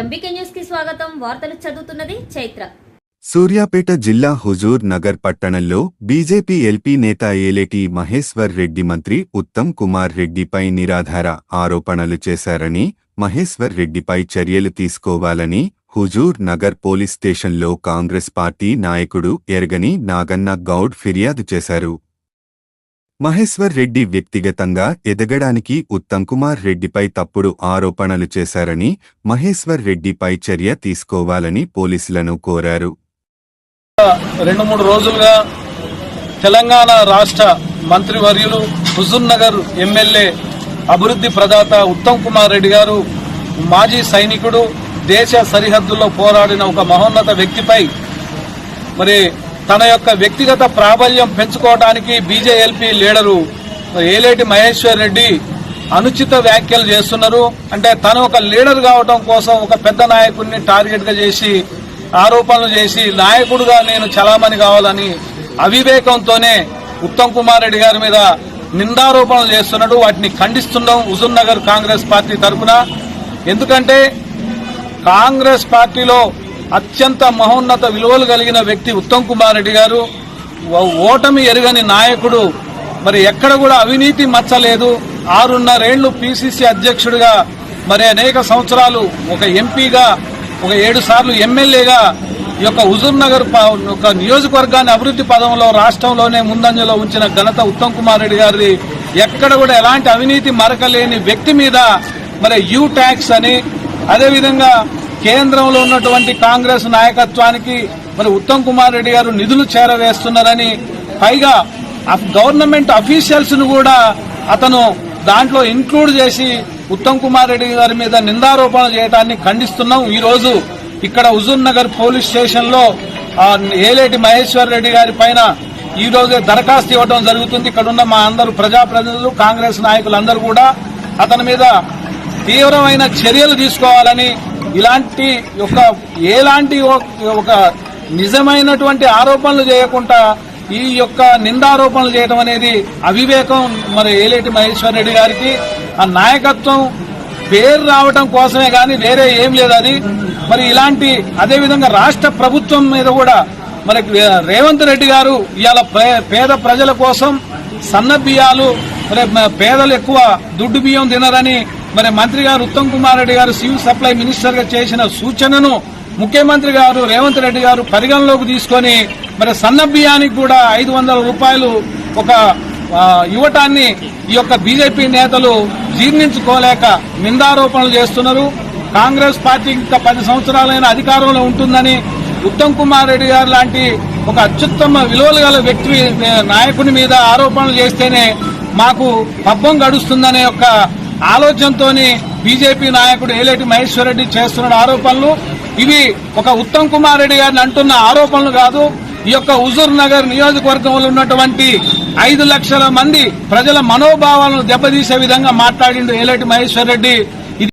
MBK న్యూస్కి స్వాగతం. వార్తలు చదువుతున్నది చైత్ర. సూర్యాపేట జిల్లా హుజూర్ నగర్ పట్టణంలో బీజేపీ ఎల్పీ నేత ఏలేటి మహేశ్వర్ రెడ్డి మంత్రి ఉత్తమ్ కుమార్ రెడ్డిపై నిరాధార ఆరోపణలు చేశారని మహేశ్వర్ రెడ్డిపై చర్యలు తీసుకోవాలని హుజూర్ నగర్ పోలీస్ స్టేషన్లో కాంగ్రెస్ పార్టీ నాయకుడు ఎరగని నాగన్న గౌడ్ ఫిర్యాదు చేశారు. మహేశ్వర్ రెడ్డి వ్యక్తిగతంగా ఎదగడానికి ఉత్తమ్ కుమార్ రెడ్డిపై తప్పుడు ఆరోపణలు చేశారని మహేశ్వర్ రెడ్డిపై చర్య తీసుకోవాలని పోలీసులను కోరారు. రెండు మూడు రోజులుగా తెలంగాణ రాష్ట్ర మంత్రివర్యులు హుజూర్ నగర్ ఎమ్మెల్యే అభివృద్ధి ప్రదాత ఉత్తమ్ కుమార్ రెడ్డి గారు మాజీ సైనికుడు దేశ సరిహద్దుల్లో పోరాడిన ఒక మహోన్నత వ్యక్తిపై మరి తన యొక్క వ్యక్తిగత ప్రాబల్యం పెంచుకోవడానికి బీజేఎల్పీ లీడరు ఏలేటి మహేశ్వర్ రెడ్డి అనుచిత వ్యాఖ్యలు చేస్తున్నారు. అంటే తను ఒక లీడర్ కావడం కోసం ఒక పెద్ద నాయకుడిని టార్గెట్గా చేసి ఆరోపణలు చేసి నాయకుడుగా నేను చలామణి కావాలని అవివేకంతోనే ఉత్తమ్ కుమార్ రెడ్డి గారి మీద నిందారోపణలు చేస్తున్నాడు. వాటిని ఖండిస్తున్నాం హుజూర్ నగర్ కాంగ్రెస్ పార్టీ తరఫున. ఎందుకంటే కాంగ్రెస్ పార్టీలో అత్యంత మహోన్నత విలువలు కలిగిన వ్యక్తి ఉత్తమ్ కుమార్ రెడ్డి గారు. ఓటమి ఎరుగని నాయకుడు. మరి ఎక్కడ కూడా అవినీతి మచ్చలేదు. ఆరున్నరేళ్ళు పిసిసి అధ్యక్షుడిగా మరి అనేక సంవత్సరాలు ఒక ఎంపీగా ఒక ఏడు సార్లు ఎమ్మెల్యేగా ఈ యొక్క హుజూర్ నగర్ ఒక నియోజకవర్గాన్ని అభివృద్ధి పదంలో రాష్ట్రంలోనే ముందంజలో ఉంచిన ఘనత ఉత్తమ్ కుమార్ రెడ్డి గారిది. ఎక్కడ కూడా ఎలాంటి అవినీతి మరకలేని వ్యక్తి మీద మరి యూ ట్యాక్స్ అని అదేవిధంగా కేంద్రంలో ఉన్నటువంటి కాంగ్రెస్ నాయకత్వానికి మరి ఉత్తమ్ కుమార్ రెడ్డి గారు నిధులు చేరవేస్తున్నారని పైగా గవర్నమెంట్ అఫీషియల్స్ను కూడా అతను దాంట్లో ఇంక్లూడ్ చేసి ఉత్తమ్ కుమార్ రెడ్డి గారి మీద నిందారోపణ చేయడాన్ని ఖండిస్తున్నాం. ఈ రోజు ఇక్కడ హుజూర్ నగర్ పోలీస్ స్టేషన్లో ఏలేటి మహేశ్వర్ రెడ్డి గారి పైన ఈ రోజే దరఖాస్తు ఇవ్వడం జరుగుతుంది. ఇక్కడ ఉన్న మా అందరూ ప్రజాప్రతినిధులు కాంగ్రెస్ నాయకులందరూ కూడా అతని మీద తీవ్రమైన చర్యలు తీసుకోవాలని ఇలాంటి ఒక ఎలాంటి ఒక- నిజమైనటువంటి ఆరోపణలు చేయకుండా ఈ యొక్క నిందారోపణలు చేయడం అనేది అవివేకం మరి ఏలేటి మహేశ్వర్ రెడ్డి గారికి. ఆ నాయకత్వం పేరు రావడం కోసమే కానీ వేరే ఏం లేదు అది. మరి ఇలాంటి అదేవిధంగా రాష్ట్ర ప్రభుత్వం మీద కూడా మరి రేవంత్ రెడ్డి గారు ఇవాళ పే- పేద ప్రజల కోసం సన్న బియ్యాలు మరి పేదలు ఎక్కువ దుడ్డు బియ్యం తినరని మరి మంత్రి గారు ఉత్తమ్ కుమార్ రెడ్డి గారు సివిల్ సప్లై మినిస్టర్గా చేసిన సూచనను ముఖ్యమంత్రి గారు రేవంత్ రెడ్డి గారు పరిగణలోకి తీసుకొని మరి సన్న బియ్యానికి కూడా ఐదు వందల రూపాయలు ఒక ఇవ్వటాన్ని ఈ యొక్క బీజేపీ నేతలు జీర్ణించుకోలేక నిందారోపణలు చేస్తున్నారు. కాంగ్రెస్ పార్టీ ఇంకా పది సంవత్సరాలైన అధికారంలో ఉంటుందని ఉత్తమ్ కుమార్ రెడ్డి గారు లాంటి ఒక అత్యుత్తమ విలువలు గల వ్యక్తి నాయకుని మీద ఆరోపణలు చేస్తేనే మాకు పబ్బం గడుస్తుందనే ఒక ఆలోచనతోనే బీజేపీ నాయకుడు ఏలేటి మహేశ్వర్ రెడ్డి చేస్తున్న ఆరోపణలు. ఇవి ఒక ఉత్తమ్ కుమార్ రెడ్డి గారిని అంటున్న ఆరోపణలు కాదు. ఈ యొక్క హుజూర్ నగర్ నియోజకవర్గంలో ఉన్నటువంటి ఐదు లక్షల మంది ప్రజల మనోభావాలను దెబ్బతీసే విధంగా మాట్లాడిండు ఏలేటి మహేశ్వర్ రెడ్డి ఇది